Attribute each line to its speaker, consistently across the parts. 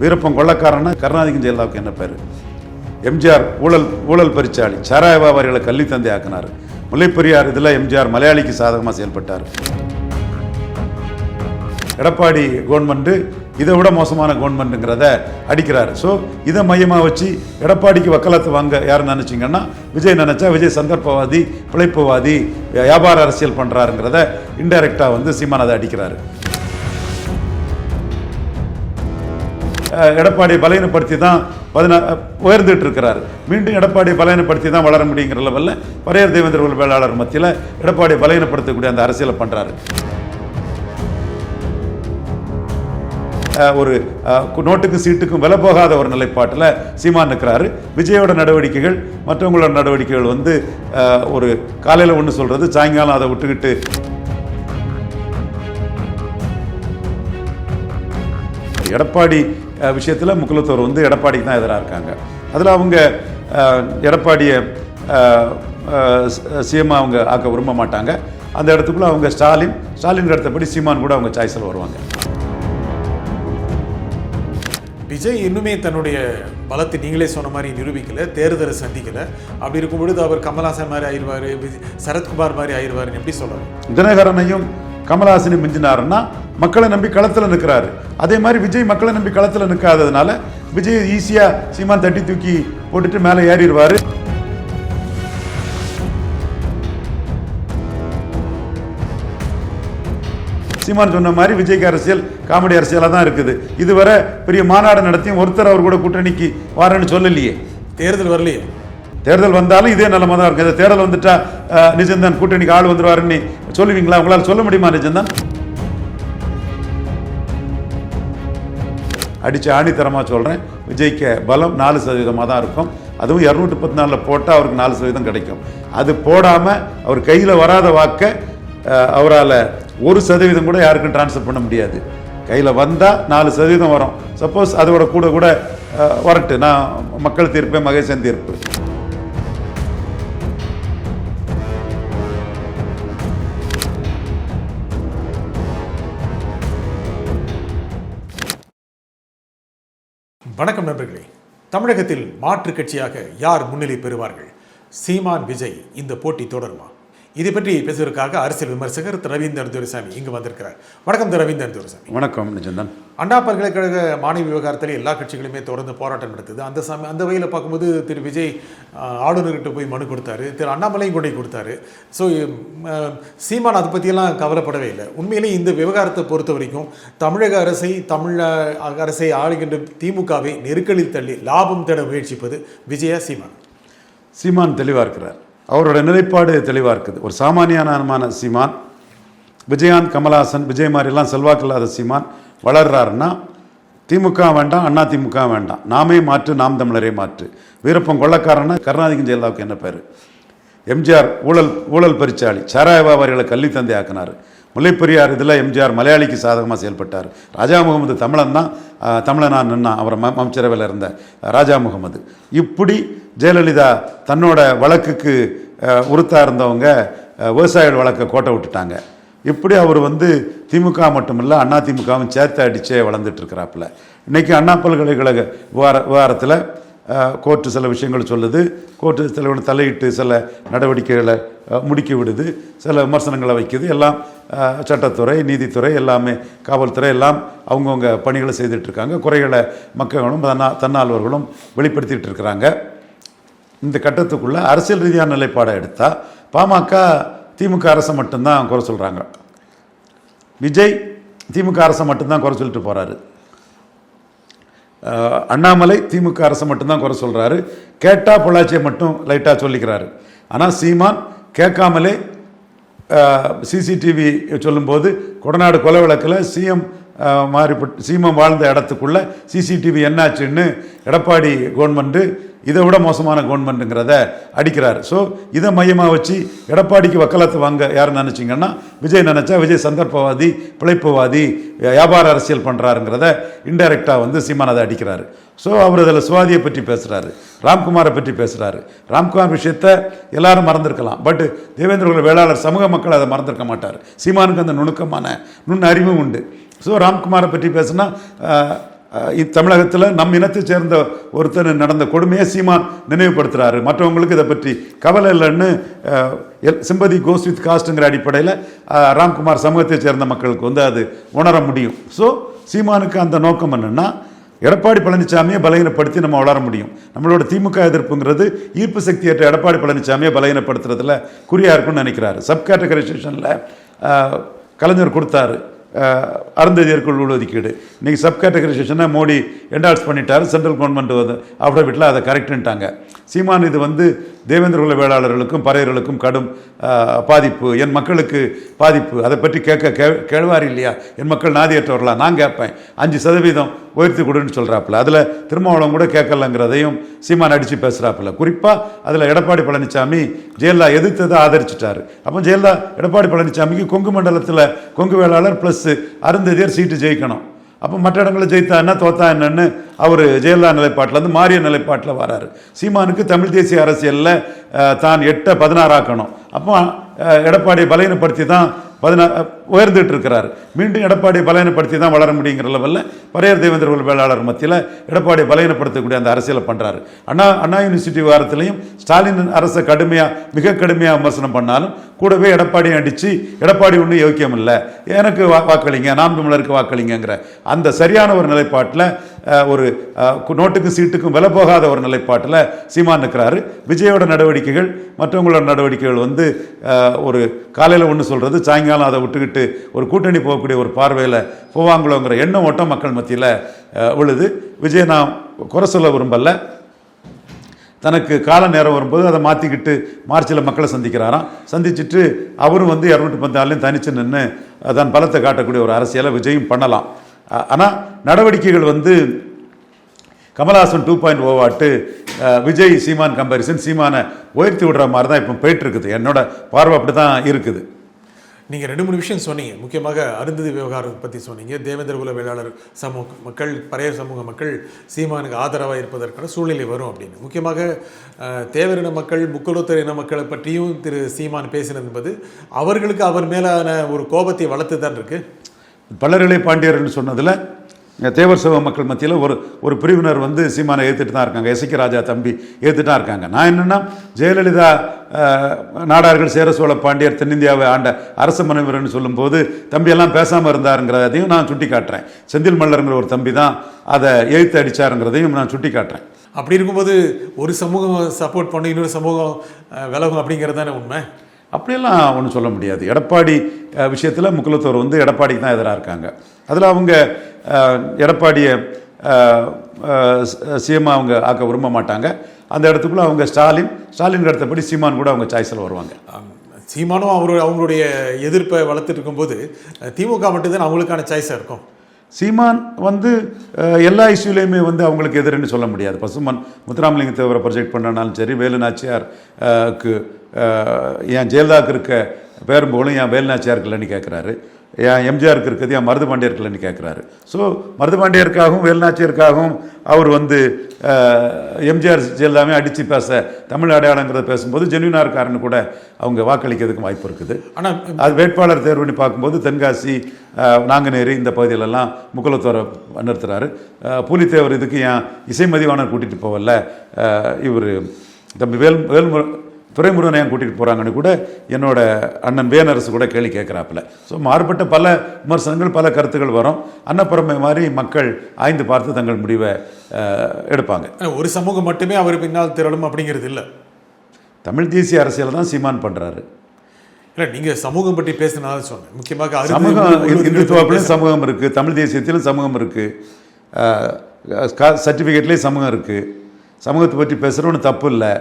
Speaker 1: வீரப்பன் கொள்ளக்காரன்னா கருணாநிதிக்கும் ஜெயலலிதாவுக்கு என்ன பேர்? எம்ஜிஆர் ஊழல் ஊழல் பரிச்சாளி. சாராய வியாபாரிகளை கல்வி தந்தை ஆக்கினார். முல்லைப்பெரியார் இதில் எம்ஜிஆர் மலையாளிக்கு சாதகமாக செயல்பட்டார். எடப்பாடி கவர்மெண்ட்டு இதை விட மோசமான கவர்மெண்ட்டுங்கிறத அடிக்கிறாரு. ஸோ இதை மையமாக வச்சு எடப்பாடிக்கு வக்கலத்தை வாங்க யார் நினச்சிங்கன்னா விஜய் நினச்சா விஜய் சந்தர்ப்பவாதி பிழைப்புவாதி வியாபார அரசியல் பண்ணுறாருங்கிறத இன்டைரக்டாக வந்து சீமான் அதை அடிக்கிறாரு. எடப்பாடியை பலவீனப்படுத்தி தான் பதினா உயர்ந்துட்டு இருக்கிறார் மீண்டும் எடப்பாடியை பலவீனப்படுத்தி தான் வளர முடியுங்கிற லெவலில் பரையர் தேவேந்திர வேளாளர் மத்தியில் எடப்பாடியை பலவீனப்படுத்தக்கூடிய அந்த அரசியலை பண்ணுறாரு ஒரு நோட்டுக்கும் சீட்டுக்கும் விலை போகாத ஒரு நிலைப்பாட்டில் சீமான் நிற்கிறாரு விஜயோட நடவடிக்கைகள் மற்றவங்களோட நடவடிக்கைகள் வந்து ஒரு காலையில் ஒன்று சொல்கிறது சாயங்காலம் அதை விட்டுக்கிட்டு எடப்பாடி விஷயத்துல முக்குலத்தோர் வந்து எடப்பாடிக்கு தான் எதிராக இருக்காங்க. அதில் அவங்க எடப்பாடியை சிஎம் அவங்க ஆக்க விரும்ப மாட்டாங்க. அந்த இடத்துக்குள்ள அவங்க ஸ்டாலின் ஸ்டாலின் அடுத்தபடி சீமான் கூட அவங்க சாய்ஸில் வருவாங்க.
Speaker 2: விஜய் இன்னுமே தன்னுடைய பலத்தை நீங்களே சொன்ன மாதிரி நிரூபிக்கல தேர்தலை சந்திக்கல. அப்படி இருக்கும் பொழுது அவர் கமல்ஹாசன் மாதிரி ஆயிடுவாரு சரத்குமார் மாதிரி ஆயிடுவாருன்னு எப்படி சொல்லலாம்
Speaker 1: தினகரனையும் கமலஹாசனையும் மிஞ்சினாருன்னா மக்களை நம்பி களத்தில் நிற்கிறாரு. அதே மாதிரி விஜய் மக்களை நம்பி களத்தில் நிற்காததுனால விஜய் ஈஸியாக சீமான் தட்டி தூக்கி போட்டுட்டு மேலே ஏறிடுவார். சீமான் சொன்ன மாதிரி விஜய்க்கு அரசியல் காமெடி அரசியலாக தான் இருக்குது. இதுவரை பெரிய மாநாடு நடத்தியும் ஒருத்தர் அவர் கூட கூட்டணிக்கு வாரேன்னு சொல்லலையே.
Speaker 2: தேர்தல் வரலையே.
Speaker 1: தேர்தல் வந்தாலும் இதே நிலைமை தான் இருக்கும் இந்த தேர்தல் வந்துட்டா நிஜம்தான் கூட்டணிக்கு ஆள் வந்துருவாருன்னு சொல்லுவீங்களா? உங்களால் சொல்ல முடியுமா நிஜம்தான்? அடித்து ஆணித்தரமாக சொல்கிறேன் விஜய்க்கு பலம் நாலு சதவீதமாக தான் இருக்கும். அதுவும் இரநூத்தி பத்து நாலில் போட்டால் அவருக்கு நாலு சதவீதம் கிடைக்கும். அது போடாமல் அவர் கையில் வராத வாக்கை அவரால் ஒரு சதவீதம் கூட யாருக்கும் ட்ரான்ஸ்ஃபர் பண்ண முடியாது. கையில் வந்தால் நாலு சதவீதம் வரும். சப்போஸ் அதோட கூட கூட வரட்டு. நான் மக்கள் தீர்ப்பேன் மகேசன் தீர்ப்பு.
Speaker 2: வணக்கம் நண்பர்களே. தமிழகத்தில் மாற்றுக் கட்சியாக யார் முன்னிலை பெறுவார்கள்? சீமான் விஜய் இந்த போட்டி தொடருமா? இதை பற்றி பேசுவதற்காக அரசியல் விமர்சகர் திரு ரவீந்திரன் துரைசாமி இங்கு வந்திருக்கிறார். வணக்கம் திரு ரவீந்திரன் துரைசாமி.
Speaker 1: வணக்கம் நிஜந்தன்
Speaker 2: அண்ணா பல்கலைக்கழக மாணவி விவகாரத்தில் எல்லா கட்சிகளுமே தொடர்ந்து போராட்டம் நடத்துது. அந்த சம அந்த வகையில் பார்க்கும்போது திரு விஜய் ஆளுநர்கிட்ட போய் மனு கொடுத்தாரு. திரு அண்ணாமலையும் கொண்டு கொடுத்தாரு. ஸோ சீமான் அதை பற்றியெல்லாம் கவலைப்படவே இல்லை. உண்மையிலே இந்த விவகாரத்தை பொறுத்த வரைக்கும் தமிழக அரசை தமிழ அரசை ஆளுகின்ற திமுகவை நெருக்கடியில் தள்ளி லாபம் தேட முயற்சிப்பது விஜயா சீமான்?
Speaker 1: சீமான் தெளிவாக இருக்கிறார். அவரோட நிலைப்பாடு தெளிவாக இருக்குது. ஒரு சாமானியானமான சீமான் விஜயான் கமலஹாசன் விஜய் மாதிரிலாம் செல்வாக்கு இல்லாத சீமான் வளர்றாருன்னா திமுக வேண்டாம் அண்ணா திமுக வேண்டாம். நாமே மாற்று நாம் தமிழரே மாற்று. வீரப்பன் கொள்ளக்காரன்னா கருணாநிதிக்கும் ஜெயலலிதாவுக்கு என்ன பேர்? எம்ஜிஆர் ஊழல் ஊழல் பரிச்சாளி. சாராய வியாபாரிகளை கல்வி தந்தை ஆக்கினார். முல்லைப்பெரியார் இதில் எம்ஜிஆர் மலையாளிக்கு சாதகமாக செயல்பட்டார். ராஜா முகமது தமிழன் தான் ஆஹ், தமிழனா நின்னா அவர் ம அமைச்சரவையில் இருந்த ராஜா முகமது. இப்படி ஜெயலலிதா தன்னோட வழக்குக்கு ஆஹ், உறுத்தா இருந்தவங்க விவசாயிகள் வழக்கை கோட்டை விட்டுட்டாங்க. இப்படி அவர் வந்து திமுக மட்டுமில்ல அண்ணா திமுகவும் சேர்த்து அடிச்சே வளர்ந்துட்டு இருக்கிறாப்புல. அண்ணா பல்கலைக்கழக விவகார விவகாரத்தில் கோர்ட்டு சில விஷயங்கள் சொல்லுது. கோர்ட்டு சில தலையிட்டு சில நடவடிக்கைகளை அஹ், முடுக்கி விடுது. சில விமர்சனங்களை வைக்குது. எல்லாம் சட்டத்துறை நீதித்துறை எல்லாமே காவல்துறை எல்லாம் அவங்கவுங்க பணிகளை செய்துட்டு இருக்காங்க. குறைகளை மக்களும் தன்னா தன்னார்வர்களும் வெளிப்படுத்திகிட்டு இருக்கிறாங்க. இந்த கட்டத்துக்குள்ள அரசியல் ரீதியான நிலைப்பாடை எடுத்தால் பாமக திமுக அரசை மட்டும்தான் குறை சொல்கிறாங்க விஜய் திமுக அரசை மட்டும்தான் குறை சொல்லிட்டு போகிறாரு அஹ் அண்ணாமலை திமுக அரசை மட்டும்தான் குறை சொல்கிறாரு கேட்டா பொள்ளாச்சியை மட்டும் லைட்டாக சொல்லிக்கிறாரு. ஆனால் சீமான் கேட்காமலே சிசிடிவி சொல்லும்போது கொடநாடு கொலை வழக்கில் சிஎம் மாறிப்பட்டு சீமம் வாழ்ந்த இடத்துக்குள்ள சிசிடிவி என்னாச்சுன்னு எடப்பாடி கவர்மெண்ட்டு இதை விட மோசமான கவர்மெண்ட்டுங்கிறத அடிக்கிறார். ஸோ இதை மையமாக வச்சு எடப்பாடிக்கு வக்கலத்து வாங்க யார் நினச்சிங்கன்னா விஜய் நினச்சா விஜய் சந்தர்ப்பவாதி பிழைப்புவாதி வியாபார அரசியல் பண்ணுறாருங்கிறத இன்டைரக்டாக வந்து சீமான் அதை அடிக்கிறாரு. ஸோ அவர் அதில் சுவாதியை பற்றி பேசுகிறாரு ராம்குமாரை பற்றி பேசுகிறாரு ராம்குமார் விஷயத்தை எல்லாரும் மறந்துருக்கலாம். பட் தேவேந்திரகுல வேளாளர் சமூக மக்கள் அதை மறந்துருக்க மாட்டார். சீமானுக்கு அந்த நுணுக்கமான நுண் அறிவும் உண்டு. ஸோ ராம்குமாரை பற்றி பேசுனா தமிழகத்தில் நம் இனத்தை சேர்ந்த ஒருத்தர் நடந்த கொடுமையை சீமான் நினைவுபடுத்துகிறாரு மற்றவங்களுக்கு இதை பற்றி கவலை இல்லைன்னு சிம்பதி கோஸ் வித் காஸ்ட்டுங்கிற அடிப்படையில் ராம்குமார் சமூகத்தை சேர்ந்த மக்களுக்கு வந்து அது உணர முடியும். ஸோ சீமானுக்கு அந்த நோக்கம் என்னென்னா எடப்பாடி பழனிசாமியை பலகீனப்படுத்தி நம்ம வளர முடியும். நம்மளோட திமுக எதிர்ப்புங்கிறது ஈர்ப்பு சக்தியற்ற எடப்பாடி பழனிசாமியை பலகீனப்படுத்துறதுல குறியாக இருக்கும்னு நினைக்கிறாரு. சப் கேட்டகரைசேஷனில் கலைஞர் கொடுத்தாரு. அருந்ததியருக்குள் உள்ஒதுக்கீடு. இன்றைக்கி சப் கேட்டகரைசேஷனை மோடி என்டால்ஸ் பண்ணிட்டார் சென்ட்ரல் கவர்மெண்ட் வந்து அஃபிடவிட்டில் அதை கரெக்டுன்ட்டாங்க சீமான் இது வந்து தேவேந்திர குல வேளாளர்களுக்கும் பறையர்களுக்கும் கடும் பாதிப்பு. என் மக்களுக்கு பாதிப்பு. அதை பற்றி கேட்க கே கேழ்வார் இல்லையா? என் மக்கள் நாதியற்றவர்களா நான் கேட்பேன். அஞ்சு சதவீதம் உயர்த்தி கொடுன்னு சொல்கிறாப்புல அதில் திருமாவளம் கூட கேட்கலங்கிறதையும் சீமான் அடித்து பேசுகிறாப்புல குறிப்பாக அதில் எடப்பாடி பழனிசாமி ஜெயலலிதா எதிர்த்ததை ஆதரிச்சிட்டாரு. அப்போ ஜெயலலிதா எடப்பாடி பழனிசாமிக்கு கொங்கு மண்டலத்தில் கொங்கு வேளாளர் ப்ளஸ் அருந்ததியர் சீட்டு ஜெயிக்கணும். அப்போ மற்ற இடங்களில் ஜெயித்தா என்ன தோத்தா என்னன்னு அவர் ஜெயலலிதா நிலைப்பாட்டிலேருந்து மாறிய நிலைப்பாட்டில் வராரு. சீமானுக்கு தமிழ் தேசிய அரசியலில் தான் எட்டை பதினாறாக்கணும் அப்போ எடப்பாடியை பலகீனப்படுத்தி தான் பதினா உயர்ந்துட்டு இருக்கிறார் மீண்டும் எடப்பாடி பலகீனப்படுத்தி தான் வளர முடியுங்கிற லெவலில் பரையர் தேவேந்திர வேளாளர் மத்தியில் எடப்பாடி பலகீனப்படுத்தக்கூடிய அந்த அரசியலை பண்ணுறாரு அண்ணா அண்ணா யூனிவர்சிட்டி வாரத்திலையும் ஸ்டாலின் அரசை கடுமையாக மிக கடுமையாக விமர்சனம் பண்ணாலும் கூடவே எடப்பாடியை அடித்து எடப்பாடி ஒன்றும் யோக்கியம் இல்லை எனக்கு வா வாக்களிங்க நாம் தமிழருக்கு வாக்களிங்கிற அந்த சரியான ஒரு நிலைப்பாட்டில் ஒரு நோட்டுக்கும் சீட்டுக்கும் விலை போகாத ஒரு நிலைப்பாட்டில் சீமான் நிற்கிறாரு விஜயோட நடவடிக்கைகள் மற்றவங்களோட நடவடிக்கைகள் வந்து ஒரு காலையில் ஒன்று சொல்கிறது சாயங்காலம் அதை விட்டுக்கிட்டு ஒரு கூட்டணி போகக்கூடிய ஒரு பார்வையில் போவாங்களோங்கிற எண்ணம் ஓட்டம் மக்கள் மத்தியில் விழுது. விஜய் நான் குறை சொல்ல விரும்பலை. தனக்கு கால நேரம் வரும்போது அதை மாற்றிக்கிட்டு மார்ச்சில் மக்களை சந்திக்கிறாராம். சந்திச்சுட்டு அவரும் வந்து இரநூத்தி பந்தாலையும் தனிச்சு நின்று தன் பலத்தை காட்டக்கூடிய ஒரு அரசியலை விஜயும் பண்ணலாம். ஆனால் நடவடிக்கைகள் வந்து கமல்ஹாசன் டூ பாயிண்ட் ஓவாட்டு விஜய் சீமான் கம்பேரிசன் சீமானை உயர்த்தி விடுற மாதிரி தான் இப்போ போயிட்டுருக்குது. என்னோட பார்வை அப்படி தான் இருக்குது.
Speaker 2: நீங்கள் ரெண்டு மூணு விஷயம் சொன்னீங்க. முக்கியமாக அருந்ததி விவகாரம் பற்றி சொன்னீங்க. தேவேந்திர குல வேளாளர் சமூக மக்கள் பழைய சமூக மக்கள் சீமானுக்கு ஆதரவாக இருப்பதற்கான சூழ்நிலை வரும் அப்படின்னு. முக்கியமாக தேவரின மக்கள் முக்குலத்தர் இன மக்களை பற்றியும் திரு சீமான் பேசினது என்பது அவர்களுக்கு அவர் மேலான ஒரு கோபத்தை வளர்த்து தான் இருக்குது
Speaker 1: பல்லரிலை பாண்டியர்னு சொன்னதில் தேவர் சமூக மக்கள் மத்தியில் ஒரு ஒரு பிரிவினர் வந்து சீமானை ஏற்றுட்டு தான் இருக்காங்க. எசக்கி ராஜா தம்பி ஏற்றுட்டு தான் இருக்காங்க. நான் என்னென்னா ஜெயலலிதா நாடார்கள் சேர சோழ பாண்டியர் தென்னிந்தியாவை ஆண்ட அரச மனைவர்னு சொல்லும்போது தம்பியெல்லாம் பேசாமல் இருந்தாருங்கிறதையும் நான் சுட்டி காட்டுறேன் செந்தில் மல்லருங்கிற ஒரு தம்பி தான் அதை எழுத்து அடிச்சாருங்கிறதையும் நான் சுட்டி காட்டுறேன்
Speaker 2: அப்படி இருக்கும்போது ஒரு சமூகம் சப்போர்ட் பண்ணி இன்னொரு சமூகம் விலகும் அப்படிங்கிறது தானே உண்மை?
Speaker 1: அப்படியெல்லாம் ஒன்றும் சொல்ல முடியாது. எடப்பாடி விஷயத்தில் முக்குலத்தோர் வந்து எடப்பாடிக்கு தான் எதிராக இருக்காங்க. அதில் அவங்க எடப்பாடியை சிஎம் அவங்க ஆக்க விரும்ப மாட்டாங்க. அந்த இடத்துக்குள்ள அவங்க ஸ்டாலின் ஸ்டாலின் அடுத்தபடி சீமான் கூட அவங்க சாய்ஸில் வருவாங்க.
Speaker 2: சீமானும் அவர் அவங்களுடைய எதிர்ப்பை வளர்த்துட்டு இருக்கும்போது திமுக மட்டும்தான் அவங்களுக்கான சாய்ஸாக இருக்கும்.
Speaker 1: சீமான் வந்து எல்லா இஷ்யூலையுமே வந்து அவங்களுக்கு எதிர்னு சொல்ல முடியாது. பசுமன் முத்துராமலிங்க தேவரை ப்ரொஜெக்ட் பண்ணனாலும் சரி வேலு என் ஜெயலலிதாவுக்கு இருக்க பேரும்போலும் என் வேலுநாச்சியாருக்கு இல்லைன்னு கேட்குறாரு ஏன் எம்ஜிஆருக்கு இருக்குது ஏன் மருது பாண்டியருக்கு இல்லைன்னு கேட்குறாரு ஸோ மருது பாண்டியருக்காகவும் வேலுநாச்சியருக்காகவும் அவர் வந்து எம்ஜிஆர் ஜெயலலிதாவே அடித்து பேச தமிழ் அடையாளங்கிறத பேசும்போது ஜென்யூனாக இருக்காருன்னு கூட அவங்க வாக்களிக்கிறதுக்கு வாய்ப்பு இருக்குது.
Speaker 2: ஆனால்
Speaker 1: அது வேட்பாளர் தேர்வு பண்ணி பார்க்கும்போது தென்காசி நாங்குநேரி இந்த பகுதியிலெல்லாம் முக்குலத்தோரை நிறுத்துறாரு. பூலித்தேவர் இதுக்கு ஏன் இசை மதிவாணர் கூட்டிகிட்டு போகல இவர் தம்பி வேல் வேல்முரு துறைமுருகனை ஏன் கூட்டிகிட்டு போகிறாங்கன்னு கூட என்னோட அண்ணன் வேனரசு கூட கேள்வி கேட்குறாப்புல. ஸோ மாறுபட்ட பல விமர்சனங்கள் பல கருத்துக்கள் வரும். அன்னப்புறமை மாதிரி மக்கள் ஆய்ந்து பார்த்து தங்கள் முடிவை எடுப்பாங்க.
Speaker 2: ஒரு சமூகம் மட்டுமே அவர் பின்னால் திரளும் அப்படிங்கிறது இல்லை.
Speaker 1: தமிழ் தேசிய அரசியலை தான் சீமான் பண்ணுறாரு
Speaker 2: இல்லை நீங்கள் சமூகம் பற்றி பேசினால சொன்னேன். முக்கியமாக
Speaker 1: சமூகம்
Speaker 2: உள்ளூர்
Speaker 1: இந்துத்துவாப்பிலையும் சமூகம் இருக்குது தமிழ் தேசியத்திலும் சமூகம் இருக்குது சர்டிஃபிகேட்லேயும் சமூகம் இருக்குது சமூகத்தை பற்றி பேசுகிறோன்னு தப்பு இல்லை.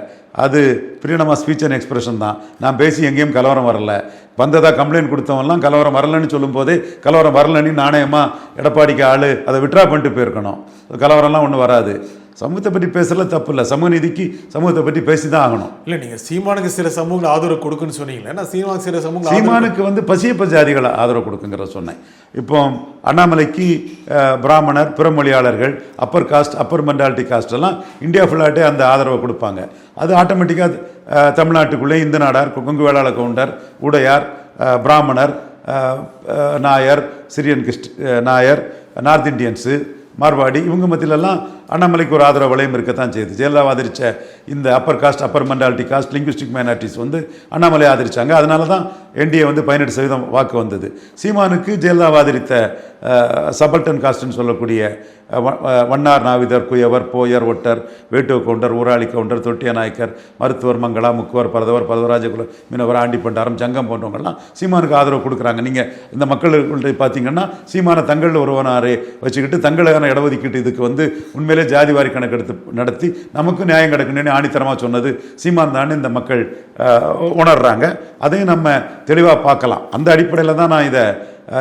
Speaker 1: அது freedom of speech and expression தான். நான் பேசி எங்கேயும் கலவரம் வரல. வந்ததாக கம்ப்ளைண்ட் கொடுத்தவன்லாம் கலவரம் வரலன்னு சொல்லும்போதே கலவரம் வரலன்னு நாணயமாக எடப்பாடிக்கு ஆள் அதை விட்ரா பண்ணிட்டு போயிருக்கணும். கலவரம்லாம் ஒன்றும் வராது. சமூகத்தை பற்றி பேசுறதுல தப்பு இல்லை சமூக நீதிக்கு சமூகத்தை பற்றி பேசி தான் ஆகணும்.
Speaker 2: இல்லை நீங்கள் சீமானுக்கு சில சமூகங்கள் ஆதரவு கொடுக்குன்னு சொன்னீங்களே நான் சீமானுக்கு சில ஆதரவு
Speaker 1: சீமானுக்கு வந்து பசியப்ப ஜாதிகளை ஆதரவு கொடுக்குங்கிறத சொன்னேன். இப்போ அண்ணாமலைக்கு பிராமணர் பிறமொழியாளர்கள் upper caste upper mentality caste எல்லாம் இந்தியா ஃபுல்லாட்டே அந்த ஆதரவை கொடுப்பாங்க. அது ஆட்டோமேட்டிக்காக தமிழ்நாட்டுக்குள்ளே இந்து நாடார் கொங்கு வேளாள கவுண்டர் உடையார் பிராமணர் Nair Syrian Christ Nair north Indians Marwari இவங்க மத்தியிலெல்லாம் அண்ணாமலைக்கு ஒரு ஆதரவு வளையம் இருக்கத்தான் செய்யுது. ஜெயலலிதா ஆதரித்த இந்த upper caste upper mentality caste linguistic minorities வந்து அண்ணாமலை ஆதரிச்சாங்க. அதனால தான் என்டிஏ வந்து பதினெட்டு சதவீதம் வாக்கு வந்தது. சீமானுக்கு ஜெயலலிதா ஆதரித்த சபல்டன் காஸ்ட்னு சொல்லக்கூடிய வண்ணார் நாவிதர் குயவர் போயர் ஒட்டர் வேட்டுவ கவுண்டர் ஊராளி கவுண்டர் தொட்டிய நாயக்கர் மருத்துவர் மங்களா முக்குவர் பரதவர் பரதராஜகுல மீனவர் ஆண்டி பண்டாரம் ஜங்கம் போன்றவங்கெல்லாம் சீமானுக்கு ஆதரவு கொடுக்குறாங்க. நீங்கள் இந்த மக்கள் பார்த்தீங்கன்னா சீமான தங்கள் ஒருவனாரே வச்சுக்கிட்டு தங்களுக்கான இடஒதுக்கீட்டு இதுக்கு வந்து உண்மையிலே ஜாதிவாரி கணக்கெடுத்து நடத்தி நமக்கு நியாயம் கிடைக்கணும்னு ஆணித்தரமாக சொன்னது சீமான் தான் இந்த மக்கள் உணர்றாங்க. அதையும் நம்ம தெளிவாக பார்க்கலாம். அந்த அடிப்படையில் தான் நான் இதை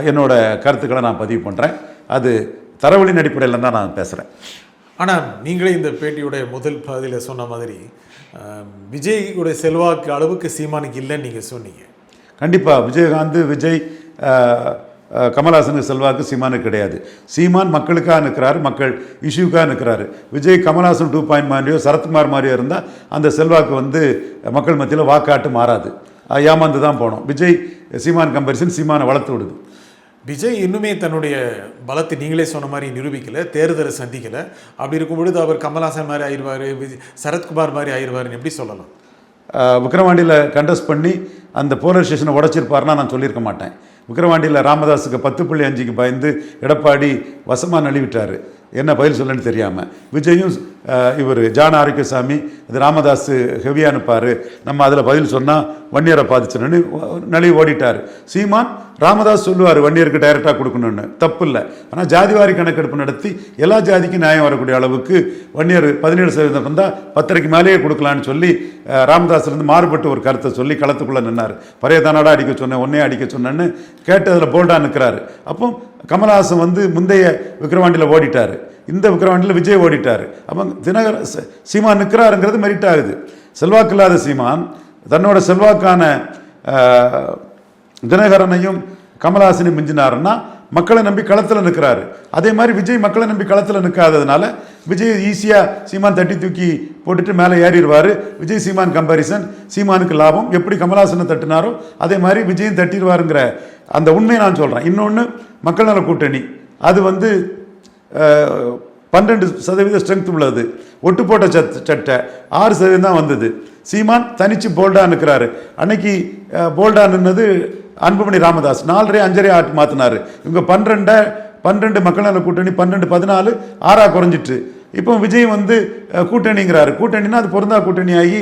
Speaker 1: என்னோட கருத்துக்களை நான் பதிவு பண்ணுறேன் அது தரவழின் அடிப்படையில் தான் நான் பேசுகிறேன்
Speaker 2: ஆனால் நீங்களே இந்த பேட்டியோட முதல் பாதியில் சொன்ன மாதிரி அஹ், விஜய்யுடைய செல்வாக்கு அளவுக்கு சீமானுக்கு இல்லைன்னு நீங்கள் சொன்னீங்க.
Speaker 1: கண்டிப்பாக விஜயகாந்த் விஜய் கமல்ஹாசனுக்கு செல்வாக்கு சீமானுக்கு கிடையாது. சீமான் மக்களுக்காக நிற்கிறாரு மக்கள் இஷ்யூக்காக நிற்கிறாரு. விஜய் கமல்ஹாசன் டூ பாயிண்ட் மாதிரியோ சரத்குமார் மாதிரியோ இருந்தால் அந்த செல்வாக்கு வந்து மக்கள் மத்தியில் வாக்காட்டு மாறாது. ஏமாந்து தான் போனோம். விஜய் சீமான் கம்பரிசன் சீமானை வளர்த்து விடுது.
Speaker 2: விஜய் இன்னுமே தன்னுடைய பலத்தை நீங்களே சொன்ன மாதிரி நிரூபிக்கல தேர்தலை சந்திக்கல. அப்படி இருக்கும் பொழுது அவர் கமல்ஹாசன் மாதிரி ஆயிடுவார் விஜய் சரத்குமார் மாதிரி ஆயிடுவாருன்னு எப்படி சொல்லலாம்?
Speaker 1: அஹ், விக்கிரவாண்டியில் கண்டஸ்ட் பண்ணி அந்த போலீஸ் ஸ்டேஷனை உடைச்சிருப்பாருன்னா நான் சொல்லியிருக்க மாட்டேன். விக்கிரவாண்டியில் ராமதாஸுக்கு பத்து புள்ளி அஞ்சுக்கு பயந்து எடப்பாடி வசமாக நழுவிட்டார். என்ன பதில் சொல்லன்னு தெரியாமல் விஜயும் இவர் ஜான ஆரோக்கியசாமி இது ராமதாஸ் ஹெவியாக அனுப்பார் நம்ம அதில் பதில் சொன்னால் வன்னியரை பாதிச்சிடணும்னு நழுவி ஓடிட்டார். சீமான் ராமதாஸ் சொல்லுவார் வன்னியருக்கு டைரெக்டாக கொடுக்கணும்னு. தப்பு இல்லை ஆனால் ஜாதிவாரி கணக்கெடுப்பு நடத்தி எல்லா ஜாதிக்கும் நியாயம் வரக்கூடிய அளவுக்கு வன்னியர் பதினேழு சதவீதம் வந்தால் பத்தரைக்கு மேலேயே கொடுக்கலான்னு சொல்லி ராமதாஸ்லேருந்து மாறுபட்டு ஒரு கருத்தை சொல்லி களத்துக்குள்ளே நின்னார். பரையதானாடா அடிக்க சொன்னேன் ஒன்னே அடிக்க சொன்னேன்னு கேட்டு அதில் போல்டாக நிற்கிறாரு அப்போ கமல்ஹாசன் வந்து முந்தைய விக்ரவாண்டியில் ஓடிட்டார். இந்த விக்ரவாண்டியில் விஜய் ஓடிட்டார். அப்போ தினகர் சீமான் நிற்கிறாருங்கிறது மெரிட் ஆகுது. செல்வாக்கு இல்லாத சீமான் தன்னோட செல்வாக்கான தினகரனையும் கமல்ஹாசனையும் மிஞ்சினாருன்னா மக்களை நம்பி களத்தில் நிற்கிறாரு அதே மாதிரி விஜய் மக்களை நம்பி களத்தில் நிற்காததுனால விஜய் ஈஸியாக சீமான் தட்டி தூக்கி போட்டுட்டு மேலே ஏறிடுவார். விஜய் சீமான் கம்பாரிசன் சீமானுக்கு லாபம். எப்படி கமலாசனை தட்டினாரோ அதே மாதிரி விஜயும் தட்டிடுவாருங்கிற அந்த உண்மையை நான் சொல்கிறேன் இன்னொன்று மக்கள் நல கூட்டணி. அது வந்து பன்னெண்டு சதவீத ஸ்ட்ரென்த் உள்ளது. ஒட்டு போட்ட சட் சட்டை. ஆறு சதவீதம் தான் வந்தது. சீமான் தனிச்சு போல்டாக நிற்கிறாரு அன்னைக்கு போல்டாக நின்னது அன்புமணி ராமதாஸ். நாலரை அஞ்சரை ஆட்டு மாற்றினார் இவங்க பன்னிரெண்டை பன்னெண்டு மக்கள் நல கூட்டணி பன்னெண்டு பதினாலு ஆறா குறைஞ்சிட்டு. இப்போ விஜய் வந்து கூட்டணிங்கிறாரு. கூட்டணினா அது பொருந்தா கூட்டணி ஆகி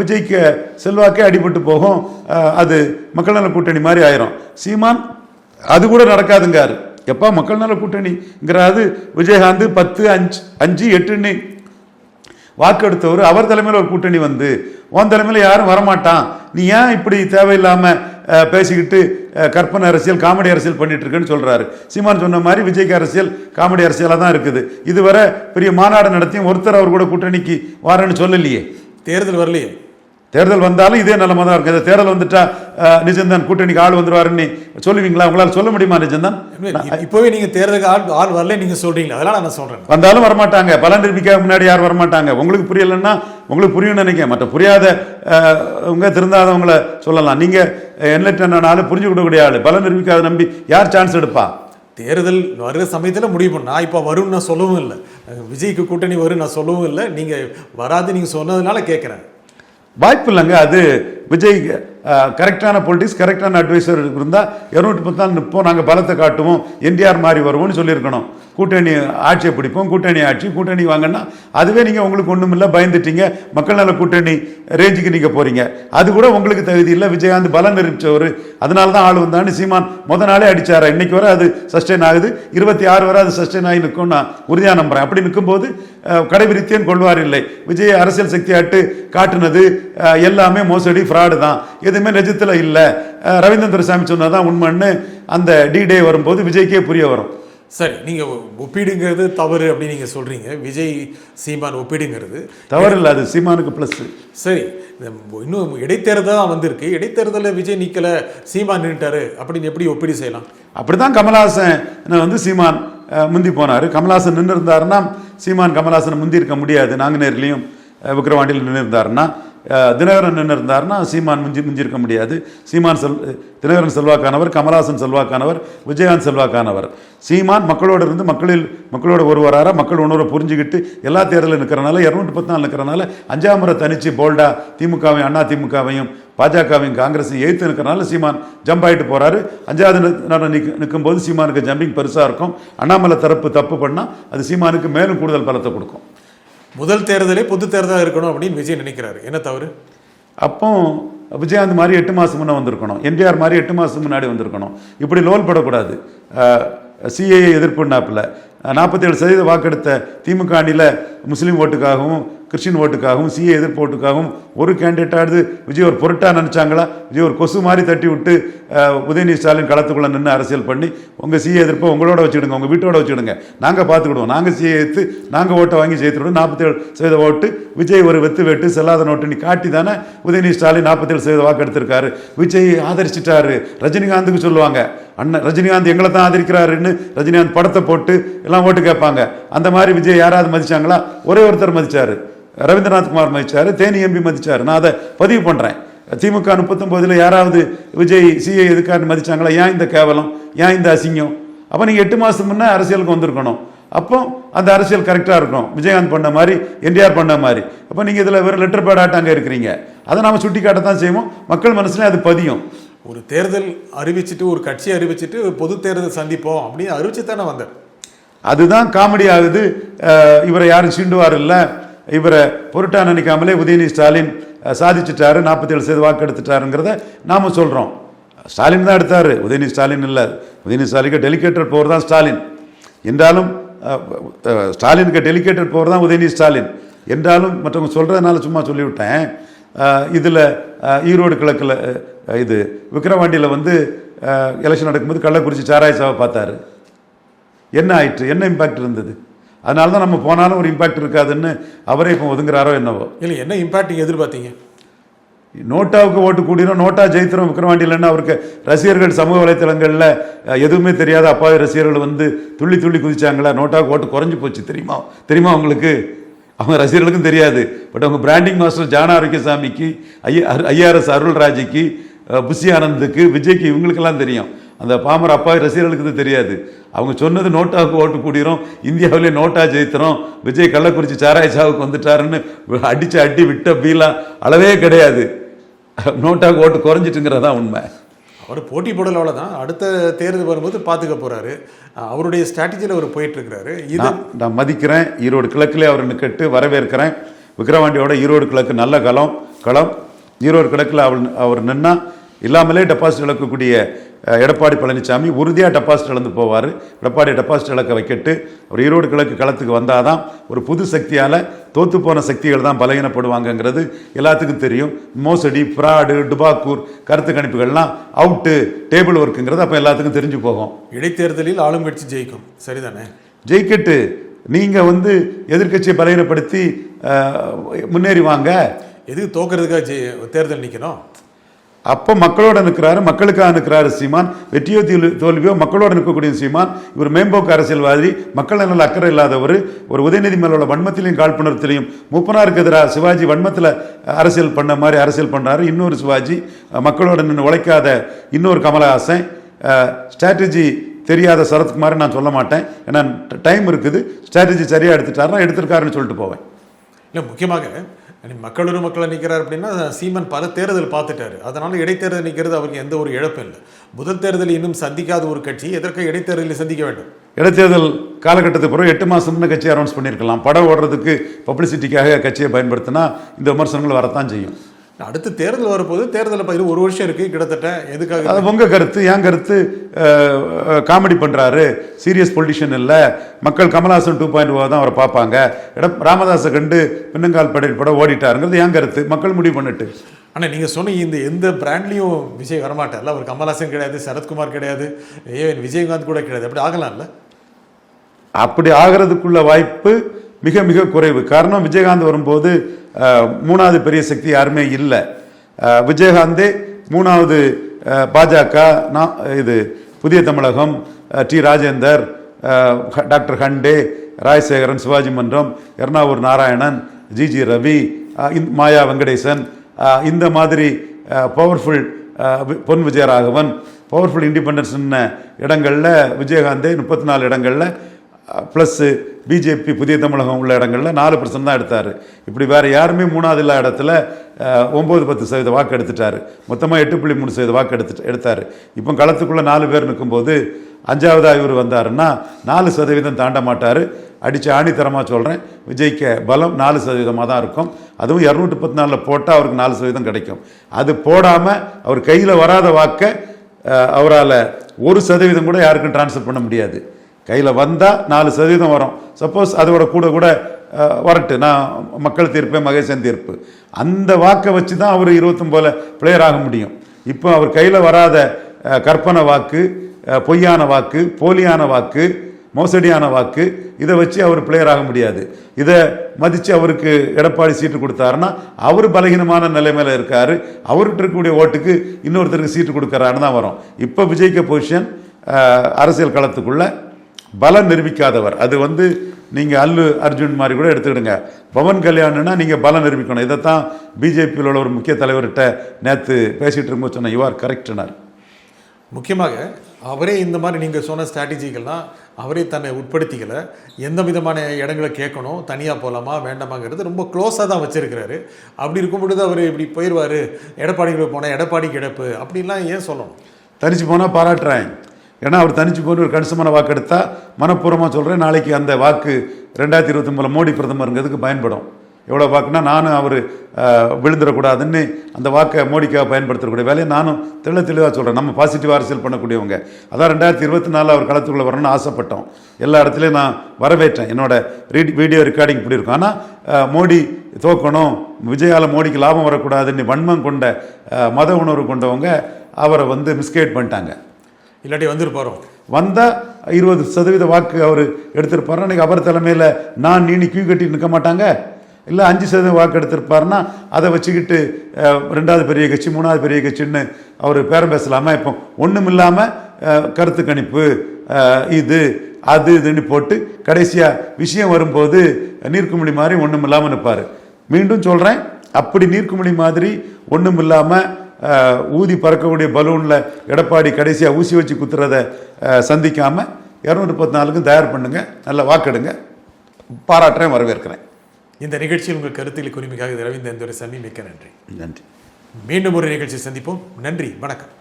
Speaker 1: விஜய்க்கு செல்வாக்கே அடிபட்டு போகும். அது மக்கள் நல கூட்டணி மாதிரி ஆயிரும். சீமான் அது கூட நடக்காதுங்காரு எப்பா மக்கள் நல கூட்டணிங்கிறாது விஜயகாந்த் பத்து அஞ்சு அஞ்சு எட்டுன்னு வாக்கெடுத்தவர். அவர் தலைமையில் ஒரு கூட்டணி வந்து உன் தலைமையில் யாரும் வரமாட்டான். நீ ஏன் இப்படி தேவையில்லாமல் பேசிக்கிட்டு கற்பனை அரசியல் காமெடி அரசியல் பண்ணிட்டு இருக்கேன்னு சொல்றாரு. சீமான் சொன்ன மாதிரி விஜய்க்கு அரசியல் காமெடி அரசியலாக தான் இருக்குது. இதுவரை பெரிய மாநாடு நடத்தியும் ஒருத்தர் அவர் கூட கூட்டணிக்கு வாரேன்னு சொல்லலையே.
Speaker 2: தேர்தல் வரலையே.
Speaker 1: தேர்தல் வந்தாலும் இதே நிலைமை தான் இருக்கு இந்த தேர்தல் வந்துட்டா அஹ், நிஜம்தான் கூட்டணிக்கு ஆள் வந்துருவாருன்னு சொல்லுவீங்களா? உங்களால் சொல்ல முடியுமா நிஜம்தான்?
Speaker 2: இப்~ இப்போவே நீங்கள் தேர்தலுக்கு ஆள் ஆள் வரல நீங்கள் சொல்கிறீங்களா அதெல்லாம் நான் சொல்கிறேன்
Speaker 1: வந்தாலும் வரமாட்டாங்க. பலன் நிரூபிக்க முன்னாடி யாரும் வரமாட்டாங்க? உங்களுக்கு புரியலைன்னா உங்களுக்கு புரியும்னு நினைக்கிறேன். மற்ற புரியாத உங்க திருந்தாதவங்கள சொல்லலாம். நீங்க என்லைட்டான ஆளு புரிஞ்சு கொடுக்கக்கூடிய ஆளு பலன் நிரூபிக்காத நம்பி யார் சான்ஸ் எடுப்பா?
Speaker 2: தேர்தல் வருகிற சமயத்தில் முடிவு பண்ண. நான் இப்போ வரும்னு நான் சொல்லவும் இல்லை. விஜய்க்கு கூட்டணி வரும் நான் சொல்லவும் இல்லை. நீங்கள் வராது நீங்கள் சொன்னதுனால கேட்குறேன்
Speaker 1: வாய்ப்பு இல்லைங்க. அது விஜய் கரெக்டான பொலிட்டிக்ஸ் கரெக்டான அட்வைசர் இருந்தால் இரநூத்தி பத்து நாள் நிற்போம் நாங்கள் பலத்தை காட்டுவோம். என்டிஆர் மாதிரி வருவோம்னு சொல்லியிருக்கணும். கூட்டணி ஆட்சியை பிடிப்போம் கூட்டணி ஆட்சி கூட்டணி வாங்கன்னா அதுவே நீங்கள் உங்களுக்கு ஒன்றும் இல்லை பயந்துட்டீங்க. மக்கள் நல கூட்டணி ரேஞ்சுக்கு நீங்கள் போகிறீங்க அது கூட உங்களுக்கு தகுதி இல்லை. விஜயகாந்த் பலம் நிரூபிச்சவர் அதனால தான் ஆள் வந்தான்னு சீமான் முத நாளே அடித்தார் இன்னைக்கு வரை அது சஸ்டெயின் ஆகுது. இருபத்தி ஆறு வரை அது சஸ்டெயின் ஆகி நிற்கும் நான் உறுதியாக நம்புறேன். அப்படி நிற்கும்போது அஹ், கடைபிடித்தேன் கொள்வார் இல்லை. விஜய் அரசியல் சக்தியாட்டு காட்டுனது எல்லாமே மோசடி ஃப்ராடு தான். எதுவுமே நிஜத்தில் இல்லை. அஹ், ரவீந்திரன் துரைசாமி சொன்னதான் உண்மைன்னு அந்த டி டே வரும்போது விஜய்க்கே புரிய வரும்.
Speaker 2: சரி நீங்கள் ஒப்பீடுங்கிறது தவறு அப்படின்னு நீங்கள் சொல்கிறீங்க விஜய் சீமான் ஒப்பீடுங்கிறது.
Speaker 1: தவறு இல்லை அது சீமானுக்கு ப்ளஸ்
Speaker 2: சரி இன்னும் இடைத்தேர்தல் தான் வந்திருக்கு. இடைத்தேர்தலில் விஜய் நிற்கல சீமான் நின்றுட்டாரு அப்படின்னு எப்படி ஒப்பீடு செய்யலாம்?
Speaker 1: அப்படிதான் கமலஹாசன் வந்து சீமான் முந்தி போனார். கமலஹாசன் நின்று இருந்தாருன்னா சீமான் கமலஹாசனை முந்தி இருக்க முடியாது. நாங்குநேர்லையும் விக்ரவாண்டியில் நின்று இருந்தாருன்னா தினகரன் நின்று இருந்தார்னா சீமான் மிஞ்சி மிஞ்சிருக்க முடியாது. சீமான் செல் தினகரன் செல்வாக்கானவர் கமலாசன் செல்வாக்கானவர் விஜயகாந்த் செல்வாக்கானவர். சீமான் மக்களோட இருந்து மக்களில் மக்களோட ஒருவராக மக்கள் உணர்வை புரிஞ்சுக்கிட்டு எல்லா தேர்தலில் நிற்கிறனால இரநூத்தி பத்து நாள் நிற்கிறனால அஞ்சாம் முறை தனிச்சு போல்டா திமுகவையும் அண்ணா திமுகவையும் பாஜகவையும் காங்கிரஸையும் எய்த்து நிற்கிறனால சீமான் ஜம்ப் ஆகிட்டு போகிறாரு அஞ்சாவது நட நிற்க நிற்கும்போது சீமானுக்கு ஜம்பிங் பெருசாக இருக்கும். அண்ணாமலை தரப்பு தப்பு பண்ணால் அது சீமானுக்கு மேலும் கூடுதல் பலத்தை கொடுக்கும்.
Speaker 2: முதல் தேர்தலே பொது தேர்தலாக இருக்கணும் அப்படின்னு விஜய் நினைக்கிறாரு. என்ன தவறு?
Speaker 1: அப்போ விஜயகாந்த் மாதிரி எட்டு மாதம் முன்னே வந்திருக்கணும். என்டிஆர் மாதிரி எட்டு மாதம் முன்னாடி வந்திருக்கணும். இப்படி லோல் படக்கூடாது. சிஏஏ எதிர்ப்புனாப்பில் நாற்பத்தேழு சதவீத வாக்கெடுத்த திமுக அணியில் முஸ்லீம் ஓட்டுக்காகவும் கிறிஸ்டின் ஓட்டுக்காகவும் சிஏ எதிர்ப்பு ஓட்டுக்காகவும் ஒரு கேண்டிடேட்டாவது விஜய் ஒரு பொருட்டா நினச்சாங்களா? விஜய் ஒரு கொசு மாதிரி தட்டி விட்டு உதயநிதி ஸ்டாலின் களத்துக்குள்ளே நின்று அரசியல் பண்ணி உங்கள் சிஏ எதிர்ப்பை உங்களோட வச்சுடுங்க உங்கள் வீட்டோட வச்சுடுங்க நாங்கள் பார்த்துக்கிடுவோம் நாங்கள் சிஏ எடுத்து நாங்கள் ஓட்டை வாங்கி ஜெயித்துடுவோம் நாற்பத்தேழு சதவீத ஓட்டு விஜய் ஒரு வெத்து வெட்டு செல்லாத நோட்டு நீ காட்டி தானே உதயநிதி ஸ்டாலின் நாற்பத்தேழு சதவீத வாக்கு எடுத்திருக்காரு. விஜய் ஆதரிச்சிட்டாரு. ரஜினிகாந்துக்கு சொல்லுவாங்க. அண்ணன் ரஜினிகாந்த் எங்களை தான் ஆதரிக்கிறாருன்னு ரஜினிகாந்த் படத்தை போட்டு எல்லாம் ஓட்டு கேட்பாங்க. அந்த மாதிரி விஜய் யாராவது மதிச்சாங்களா? ஒரே ஒருத்தர் மதிச்சாரு. ரவீந்திரநாத் குமார் மதிச்சாரு தேனி எம்பி மதிச்சாரு. நான் அதை பதிவு பண்றேன். திமுக முப்பத்தொன்பதுல யாராவது விஜய் சிஐ எதுக்காரு மதிச்சாங்களா? ஏன் இந்த கேவலம்? ஏன் இந்த அசிங்கம்? அப்போ நீங்கள் எட்டு மாதம் முன்னே அரசியலுக்கு வந்திருக்கணும். அப்போ அந்த அரசியல் கரெக்டாக இருக்கும். விஜயகாந்த் பண்ண மாதிரி என்டிஆர் பண்ண மாதிரி. அப்போ நீங்கள் இதில் வெறும் லெட்டர் பேடாட்ட அங்கே இருக்கிறீங்க. அதை நாம சுட்டி காட்டத்தான் செய்வோம். மக்கள் மனசுல அது பதியும்.
Speaker 2: ஒரு தேர்தல் அறிவிச்சிட்டு ஒரு கட்சி அறிவிச்சிட்டு பொது தேர்தல் சந்திப்போம் அப்படின்னு அறிவிச்சு தானே வந்தார்
Speaker 1: அதுதான் காமெடி ஆகுது. இவரை யாரும் சீண்டுவார் இல்லை. இவரை பொருட்டா நினைக்காமலே உதயநிதி ஸ்டாலின் சாதிச்சுட்டாரு சாதிச்சிட்டாரு நாற்பத்தேழு சதவீத வாக்கு எடுத்துட்டாருங்கிறத நாம் சொல்கிறோம் ஸ்டாலின் தான் எடுத்தார் உதயநிதி ஸ்டாலின் இல்லை. உதயநிதி ஸ்டாலினுக்கு டெலிகேட்டட் போர் தான் ஸ்டாலின். என்றாலும் ஸ்டாலினுக்கு டெலிகேட்டட் போர் தான் உதயநிதி ஸ்டாலின். என்றாலும் மற்றவங்க சொல்கிறதுனால சும்மா சொல்லிவிட்டேன். இதில் ஈரோடு கிழக்கில் இது விக்ரவாண்டியில் வந்து எலெக்ஷன் நடக்கும்போது கள்ளக்குறிச்சி சாராய சாவை பார்த்தாரு. என்ன ஆயிற்று? என்ன இம்பாக்ட் இருந்தது? அதனால தான் நம்ம போனாலும் ஒரு இம்பாக்ட் இருக்காதுன்னு அவரே இப்போ ஒதுங்குறாரோ என்னவோ.
Speaker 2: இல்லை என்ன இம்பாக்ட் நீங்கள் எதிர்பார்த்தீங்க?
Speaker 1: நோட்டாவுக்கு ஓட்டு கூடிரும் நோட்டா ஜெயித்திரம் விக்ரவாண்டியிலன்னு அவருக்கு ரசிகர்கள் சமூக வலைத்தளங்களில் எதுவுமே தெரியாத அப்பாவி ரசிகர்கள் வந்து துள்ளி துள்ளி குதிச்சாங்களா? நோட்டாவுக்கு ஓட்டு குறைஞ்சு போச்சு தெரியுமா? தெரியுமா உங்களுக்கு? அவங்க ரசிகர்களுக்கும் தெரியாது. பட் அவங்க பிராண்டிங் மாஸ்டர் ஜான ஆரோக்கியசாமிக்கு ஐயா ஐஆர்எஸ் அருள்ராஜுக்கு புஷி ஆனந்துக்கு விஜய்க்கு இவங்களுக்கெல்லாம் தெரியும். அந்த பாமர அப்பாவி ரசிகர்களுக்கு இது தெரியாது. அவங்க சொன்னது நோட்டாவுக்கு ஓட்டு கூடிரும் இந்தியாவிலே நோட்டா ஜெயித்திரம் விஜய் கள்ளக்குறிச்சி சாராய சாவுக்கு வந்துட்டாருன்னு அடிச்சு அடி விட்ட பீலா அளவே கிடையாது. நோட்டாவுக்கு ஓட்டு குறைஞ்சிட்டுங்கிறதா உண்மை.
Speaker 2: அவர் போட்டி போடல தான் அடுத்த தேர்தல் வரும்போது பார்த்துக்க போறாரு. அவருடைய ஸ்ட்ராட்டஜியில் அவர் போயிட்டு இருக்கிறாரு இது
Speaker 1: நான் மதிக்கிறேன். ஈரோடு கிழக்கிலே அவர் நிற்கட்டு வரவேற்கிறேன். விக்கிரவாண்டியோட ஈரோடு கிழக்கு நல்ல களம் களம். ஈரோடு கிழக்கில் அவர் அவர் நின்னா இல்லாமலே டெபாசிட் இழக்கக்கூடிய எடப்பாடி பழனிசாமி உறுதியாக டெபாசிட் இழந்து போவார். எடப்பாடி டெபாசிட் இழக்க வைக்கட்டு. அவர் ஈரோடு கிழக்கு களத்துக்கு வந்தாதான் ஒரு புது சக்தியால் தோத்து போன சக்திகள் தான் பலகீனப்படுவாங்கங்கிறது எல்லாத்துக்கும் தெரியும். மோசடி ஃப்ராடு டுபாக்கூர் கருத்து கணிப்புகள்லாம் அவுட்டு டேபிள் ஒர்க்குங்கிறது அப்போ எல்லாத்துக்கும் தெரிஞ்சு போகும்.
Speaker 2: இடைத்தேர்தலில் ஆளும் கட்சி ஜெயிக்கும். சரிதானே?
Speaker 1: ஜெயிக்கட்டு. நீங்க வந்து எதிர்க்கட்சியை பலகீனப்படுத்தி முன்னேறி வாங்க.
Speaker 2: எதுக்கு தோக்கிறதுக்காக தேர்தல் நிற்கணும்
Speaker 1: அப்போ மக்களோட நிற்கிறாரு மக்களுக்காக நிற்கிறாரு சீமான். வெற்றியோ தோல்வியோ மக்களோட நிற்கக்கூடிய சீமான். இவர் மேம்போக்கு அரசியல்வாதி மக்கள் நல்ல அக்கறை இல்லாதவர். ஒரு உதயநிதி மேலோட வன்மத்திலையும் காழ்ப்புணர்த்திலையும் மூப்பனாருக்கு எதிராக சிவாஜி வன்மத்தில் அரசியல் பண்ண மாதிரி அரசியல் பண்ணுறாரு இன்னொரு சிவாஜி மக்களோட நின்று உழைக்காத இன்னொரு கமலஹாசன். ஸ்ட்ராட்டஜி தெரியாத சரத்குமார் நான் சொல்ல மாட்டேன். ஏன்னா டைம் இருக்குது. ஸ்ட்ராட்டஜி சரியாக எடுத்துட்டாருன்னா எடுத்திருக்காருன்னு சொல்லிட்டு போவேன்.
Speaker 2: இல்லை முக்கியமாக மக்களோட மக்களை நிற்கிறார் அப்படின்னா சீமன் பல தேர்தல் பார்த்துட்டாரு. அதனால் இடைத்தேர்தல் நிற்கிறது அவருக்கு எந்த ஒரு இழப்பும் இல்லை. முதல் தேர்தல் இன்னும் சந்திக்காத ஒரு கட்சி எதற்கு இடைத்தேர்தலில் சந்திக்க வேண்டும்?
Speaker 1: இடைத்தேர்தல் காலகட்டத்துக்கு பிறகு எட்டு மாதம் முன்ன கட்சி அனௌன்ஸ் பண்ணியிருக்கலாம். படம் ஓடுறதுக்கு பப்ளிசிட்டிக்காக கட்சியை பயன்படுத்தினா இந்த விமர்சனங்கள் வரத்தான் செய்யும்.
Speaker 2: அடுத்து தேர்தல் வரப்போது தேர்தலில் பார்த்து ஒரு வருஷம் இருக்கு கிட்டத்தட்ட. எதுக்காக
Speaker 1: அது உங்க கருத்து என் கருத்து காமெடி பண்றாரு. சீரியஸ் பொலிட்டிஷியன் இல்லை. மக்கள் கமல்ஹாசன் டூ பாயிண்ட் தான் அவரை பார்ப்பாங்க. இடம் ராமதாஸை கண்டு பின்னங்கால் படையில் படம் ஓடிட்டாருங்கிறது என் கருத்து. மக்கள் முடிவு பண்ணிட்டு.
Speaker 2: ஆனால் நீங்கள் சொன்ன இந்த எந்த பிராண்ட்லையும் விஜய் வரமாட்டார்ல அவர் கமல்ஹாசன் கிடையாது சரத்குமார் கிடையாது ஏன் விஜயகாந்த் கூட கிடையாது. அப்படி ஆகலாம்ல?
Speaker 1: அப்படி ஆகிறதுக்குள்ள வாய்ப்பு மிக மிக குறைவு. காரணம் விஜயகாந்த் வரும்போது மூணாவது பெரிய சக்தி யாருமே இல்லை. விஜயகாந்தே மூணாவது பாஜக நான் இது Puthiya Thamizhagam T Rajendar doctor Hande Rajasekaran Sivaji Mandram Ernavur Narayanan G G Ravi Maya Venkatesan இந்த மாதிரி பவர்ஃபுல் பொன் விஜயராகவன் பவர்ஃபுல் இண்டிபெண்டன்ஸ் இடங்களில் விஜயகாந்தே முப்பத்தி நாலு இடங்களில் ப்ளஸ்ஸு பிஜேபி புதிய தமிழகம் உள்ள இடங்களில் நாலு பர்சன்ட் தான் எடுத்தார். இப்படி வேறு யாருமே மூணாவது இல்லாத இடத்துல ஒம்பது பத்து சதவீத வாக்கு எடுத்துட்டார். மொத்தமாக எட்டு புள்ளி மூணு சதவீத வாக்கு எடுத்துட்டு எடுத்தார். இப்போ களத்துக்குள்ளே நாலு பேர் நிற்கும்போது அஞ்சாவதாக இவர் வந்தாருன்னா நாலு சதவீதம் தாண்ட மாட்டார். அடித்து ஆணித்தரமாக சொல்கிறேன் விஜய்க்கு பலம் நாலு சதவீதமாக தான் இருக்கும். அதுவும் இரநூத்தி பத்து நாலில் போட்டால் அவருக்கு நாலு சதவீதம் கிடைக்கும். அது போடாமல் அவர் கையில் வராத வாக்கை அவரால் ஒரு சதவீதம் கூட யாருக்கும் ட்ரான்ஸ்ஃபர் பண்ண முடியாது. கையில் வந்தால் நாலு சதவீதம் வரும். சப்போஸ் அதோட கூட கூட வரட்டு. நான் மக்கள் தீர்ப்பே மகேசன் தீர்ப்பு. அந்த வாக்கை வச்சு தான் அவர் இருபத்தொம்போல பிளேயர் ஆக முடியும். இப்போ அவர் கையில் வராத கற்பனை வாக்கு பொய்யான வாக்கு போலியான வாக்கு மோசடியான வாக்கு இதை வச்சு அவர் பிளேயர் ஆக முடியாது. இதை மதித்து அவருக்கு எடப்பாடி சீட்டு கொடுத்தாருன்னா அவர் பலகீனமான நிலைமையில் இருக்கார். அவர்கிட்ட இருக்கக்கூடிய ஓட்டுக்கு இன்னொருத்தருக்கு சீட்டு கொடுக்குறாருன்னு தான் வரும். இப்போ விஜய்க்கு பொசிஷன் அரசியல் களத்துக்குள்ளே பலம் நிரூபிக்காதவர். அது வந்து நீங்கள் அல்லு அர்ஜுன் மாதிரி கூட எடுத்துக்கிடுங்க. பவன் கல்யாண்னா நீங்கள் பலம் நிரூபிக்கணும். இதைத்தான் பிஜேபியில் உள்ள ஒரு முக்கிய தலைவர்கிட்ட நேற்று பேசிகிட்டு இருக்கும்போது சொன்னேன் யூ ஆர் கரெக்ட்னார்
Speaker 2: முக்கியமாக அவரே இந்த மாதிரி நீங்கள் சொன்ன ஸ்ட்ராட்டஜிகள்லாம் அவரே தன்னை உட்படுத்திக்கல. எந்த விதமான இடங்களை கேட்கணும் தனியாக போகலாமா வேண்டாமாங்கிறது ரொம்ப க்ளோஸாக தான் வச்சிருக்கிறாரு. அப்படி இருக்கும் பொழுது அவர் இப்படி போயிடுவார் எடப்பாடிக்கு போனால் எடப்பாடி கிடப்பு அப்படின்லாம் ஏன் சொல்லணும்?
Speaker 1: தனிச்சு போனால் பாராட்டுறேன். ஏன்னா அவர் தனிச்சு போய் ஒரு கணிசமான வாக்கு எடுத்தால் மனப்பூர்வமாக சொல்கிறேன் நாளைக்கு அந்த வாக்கு ரெண்டாயிரத்தி இருபத்தி மோடி பிரதமருங்கிறதுக்கு பயன்படும். எவ்வளோ வாக்குனா நானும் அவர் விழுந்துடக்கூடாதுன்னு அந்த வாக்கை மோடிக்காக பயன்படுத்தக்கூடிய வேலையை நானும் தெள்ள தெளிவாக சொல்கிறேன் நம்ம பாசிட்டிவ் அரசியல் பண்ணக்கூடியவங்க. அதான் ரெண்டாயிரத்தி இருபத்தி நாலில் அவர் களத்துக்குள்ளே வரணும்னு ஆசைப்பட்டோம். எல்லா இடத்துலையும் நான் வரவேற்றேன். என்னோட ரீட் வீடியோ ரெக்கார்டிங் இப்படி இருக்கும். ஆனால் மோடி தோக்கணும். விஜயால மோடிக்கு லாபம் வரக்கூடாதுன்னு வன்மம் கொண்ட மத உணர்வு கொண்டவங்க அவரை வந்து மிஸ்கைட் பண்ணிட்டாங்க.
Speaker 2: இல்லாட்டி வந்திருப்பாரோ?
Speaker 1: வந்தால் இருபது சதவீத வாக்கு அவர் எடுத்திருப்பாரு அன்னைக்கு அவர் தலைமையில் நான் நீனி கியூ கட்டி நிற்க மாட்டாங்க. இல்லை அஞ்சு சதவீதம் வாக்கு எடுத்திருப்பாருன்னா அதை வச்சுக்கிட்டு ரெண்டாவது பெரிய கட்சி மூணாவது பெரிய கட்சின்னு அவர் பேரம் பேசலாமா? இப்போ ஒன்றும் இல்லாமல் கருத்து கணிப்பு இது அது இதுன்னு போட்டு கடைசியாக விஷயம் வரும்போது நீர்க்குமிழி மாதிரி ஒன்றும் இல்லாமல் நிற்பார் மீண்டும் சொல்கிறேன் அப்படி நீர்க்குமிழி மாதிரி ஒன்றும் இல்லாமல் ஊதி பறக்கக்கூடிய பலூனில் எடப்பாடி கடைசியாக ஊசி வச்சு குத்துறதை சந்திக்காமல் இரநூத்தி முப்பத்தி நாலுக்கும் தயார் பண்ணுங்க நல்ல வாக்கெடுங்க. பாராட்டுறேன் வரவேற்கிறேன்.
Speaker 2: இந்த நிகழ்ச்சியில் உங்கள் கருத்தில் உரிமைக்காக ரவீந்திரன் துரை சாமி மிக்க நன்றி.
Speaker 1: நன்றி.
Speaker 2: மீண்டும் ஒரு நிகழ்ச்சி சந்திப்போம். நன்றி வணக்கம்.